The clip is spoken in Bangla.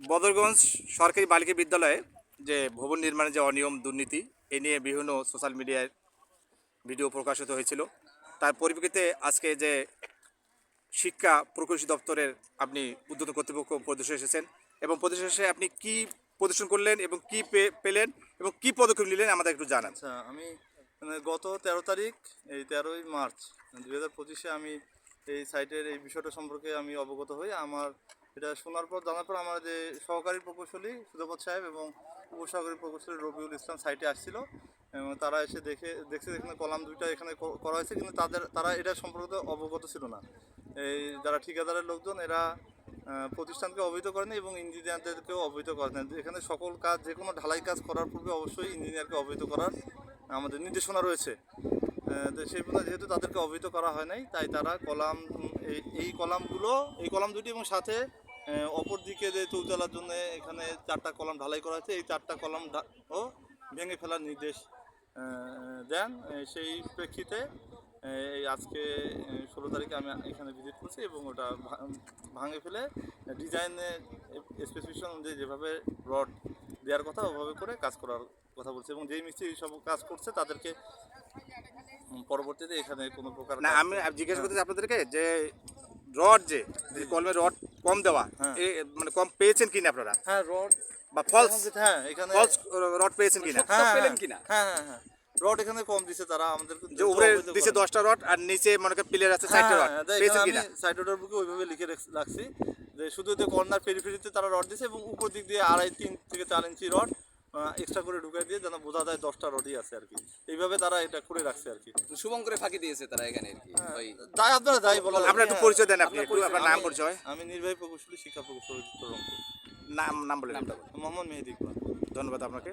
বদরগঞ্জ সরকারি বালিকা বিদ্যালয়ে যে ভবন নির্মাণের যে অনিয়ম, দুর্নীতি, এ নিয়ে বিভিন্ন সোশ্যাল মিডিয়ায় ভিডিও প্রকাশিত হয়েছিল। তার পরিপ্রেক্ষিতে আজকে যে শিক্ষা প্রকৌশলী দপ্তরের আপনি উদ্যোতন কর্তৃপক্ষ প্রদর্শন এসেছেন এবং প্রদর্শন এসে আপনি কি প্রদর্শন করলেন এবং কি পেলেন এবং কি পদক্ষেপ নিলেন আমাদের একটু জানান। আচ্ছা আমি মানে গত তেরো তারিখ, এই তেরোই মার্চ দুই হাজার পঁচিশে আমি এই সাইটের এই বিষয়টা সম্পর্কে আমি অবগত হই। আমার এটা শোনার পর, জানার পর আমার যে সহকারী প্রকৌশলী সুধপত সাহেব এবং উপসহকারী প্রকৌশলী রবিউল ইসলাম সাইটে আসছিল। এবং তারা এসে দেখে, দেখছে এখানে কলাম দুইটা এখানে করা হয়েছে, কিন্তু তাদের, তারা এটা সম্পর্কে অবগত ছিল না। এই যারা ঠিকাদারের লোকজন, এরা প্রতিষ্ঠানকে অবহিত করেন এবং ইঞ্জিনিয়ারদেরকেও অবহিত করেন। এখানে সকল কাজ, যে কোনো ঢালাই কাজ করার পূর্বে অবশ্যই ইঞ্জিনিয়ারকে অবহিত করার আমাদের নির্দেশনা রয়েছে। তো সেই পর্যন্ত যেহেতু তাদেরকে অবহিত করা হয় নাই, তাই তারা কলাম, এই কলামগুলো, এই কলাম দুটি এবং সাথে অপর দিকে যে চৌচালার জন্য এখানে চারটা কলাম ঢালাই করা হয়েছে, এই চারটা কলাম ও ভেঙে ফেলার নির্দেশ দেন সেই প্রেক্ষিতে এই আজকে ষোলো তারিখে আমি এখানে ভিজিট করছি এবং ওটা ভাঙে ফেলে, ডিজাইনে স্পেসিফিকেশন অনুযায়ী যেভাবে রড দেওয়ার কথা, ওভাবে করে কাজ করার কথা বলছে এবং যেই মিস্ত্রি সব কাজ করছে, তাদেরকে পরবর্তীতে এখানে কোনো প্রকার না আমি জিজ্ঞেস করতেছি আপনাদেরকে যে রড যে কলমে রড কম দেওয়া হ্যাঁ। মানে কম পেয়েছেন কিনা আপনারা? হ্যাঁ রড বা ফলস হ্যাঁ এখানে ফলস রড পেয়েছেন কিনা? হ্যাঁ, হ্যাঁ, পেলেন কিনা? হ্যাঁ হ্যাঁ হ্যাঁ। রড এখানে কম দিছে তারা আমাদের যে উপরে দিছে দশটা রড আর নিচে মনে করেন প্লেয়ার আছে চারটা রড পেয়েছেন কিনা? সাইড রোডের বুকে ওইভাবে লিখে রাখছি যে শুধু যে কর্নার পেরিফেরিতে তারা রড দিছে এবং উপর দিক দিয়ে আড়াই তিন থেকে চার ইঞ্চি রড এক্সট্রা করে ঢুকাই দিয়ে যেন বোঝা যায় দশটা রডই আছে আর কি। এইভাবে তারা এটা করে রাখছে আর কি। শুভঙ্করে ফাঁকি দিয়েছে তারা এখানে আর কি যাই আপনারা যাই বলো আপনার একটু পরিচয় দেন আপনি একটু আপনার নাম পরিচয়। আমি নির্বাহী প্রকৌশলী শিক্ষা প্রকৌশলী রংপুর। নাম নাম বলে নামটা মোহাম্মদ মেহেদি ধন্যবাদ আপনাকে।